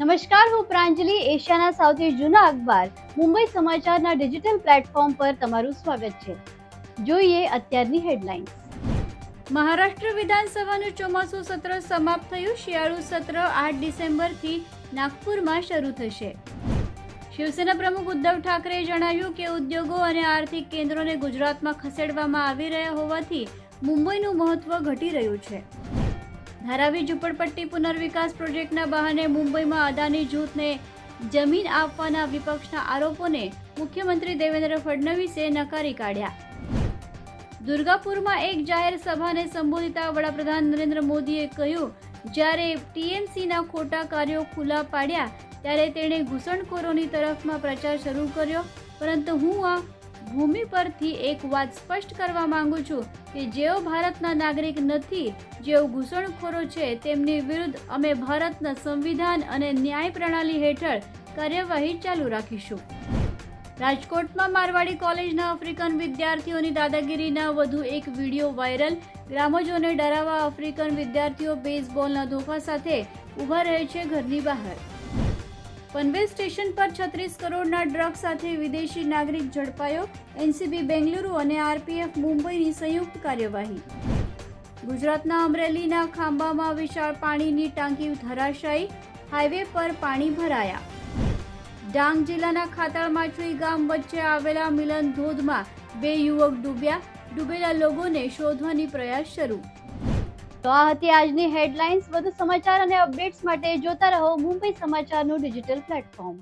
નમસ્કાર, હું પ્રાંજલિ, એશિયાના સૌથી જૂના અખબાર. મુંબઈ સમાચારના ડિજિટલ પ્લેટફોર્મ પર તમારું સ્વાગત છે. જોઈએ અત્યારની હેડલાઇન્સ. મહારાષ્ટ્ર વિધાનસભાનું ચોમાસું સત્ર સમાપ્ત થયું. શિયાળુ સત્ર આઠ ડિસેમ્બરથી નાગપુરમાં શરૂ થશે. શિવસેના પ્રમુખ ઉદ્ધવ ઠાકરેએ જણાવ્યું કે ઉદ્યોગો અને આર્થિક કેન્દ્રોને ગુજરાતમાં ખસેડવામાં આવી રહ્યા હોવાથી મુંબઈનું મહત્વ ઘટી રહ્યું છે. ધારાવી ઝૂંપડપટ્ટી પુનર્વિકાસ પ્રોજેક્ટના બહાને મુંબઈમાં અદાની જૂથને જમીન આપવાના વિપક્ષના આરોપોને મુખ્યમંત્રી દેવેન્દ્ર ફડણવીસે નકારી કાઢ્યા. દુર્ગાપુરમાં એક જાહેર સભાને સંબોધિતા વડાપ્રધાન નરેન્દ્ર મોદીએ કહ્યું, જ્યારે ટીએમસીના ખોટા કાર્યો ખુલ્લા પાડ્યા, ત્યારે તેણે ઘૂસણખોરોની તરફમાં પ્રચાર શરૂ કર્યો. પરંતુ હું આ ભૂમિ પરથી એક વાત સ્પષ્ટ કરવા માંગુ છું કે જેઓ ભારતના નાગરિક નથી, જેઓ ઘૂસણખોરો છે, તેમની વિરુદ્ધ અમે ભારતના સંવિધાન અને ન્યાય પ્રણાલી હેઠળ કાર્યવાહી ચાલુ રાખીશું. રાજકોટમાં મારવાડી કોલેજના આફ્રિકન વિદ્યાર્થીઓની દાદાગીરીના વધુ એક વીડિયો વાયરલ. ગ્રામજોને ડરાવવા આફ્રિકન વિદ્યાર્થીઓ બેઝબોલના ધોફા સાથે ઊભા રહે છે ઘરની બહાર. પનવેલ સ્ટેશન પર છત્રીસ કરોડના ડ્રગ સાથે વિદેશી નાગરિક ઝડપાયો. એનસીબી બેંગલુરુ અને આરપીએફ મુંબઈની સંયુક્ત કાર્યવાહી. ગુજરાતના અમરેલીના ખાંભામાં વિશાળ પાણીની ટાંકી ધરાશાયી. હાઈવે પર પાણી ભરાયા. ડાંગ જિલ્લાના ખાતળ ગામ વચ્ચે આવેલા મિલન ધોધમાં બે યુવક ડૂબ્યા. ડૂબેલા લોકોને શોધવાની પ્રયાસ શરૂ. તો આ હતી આજની હેડલાઇન્સ વધુ સમાચાર અને અપડેટ્સ માટે જોતા રહો મુંબઈ સમાચારનું ડિજિટલ પ્લેટફોર્મ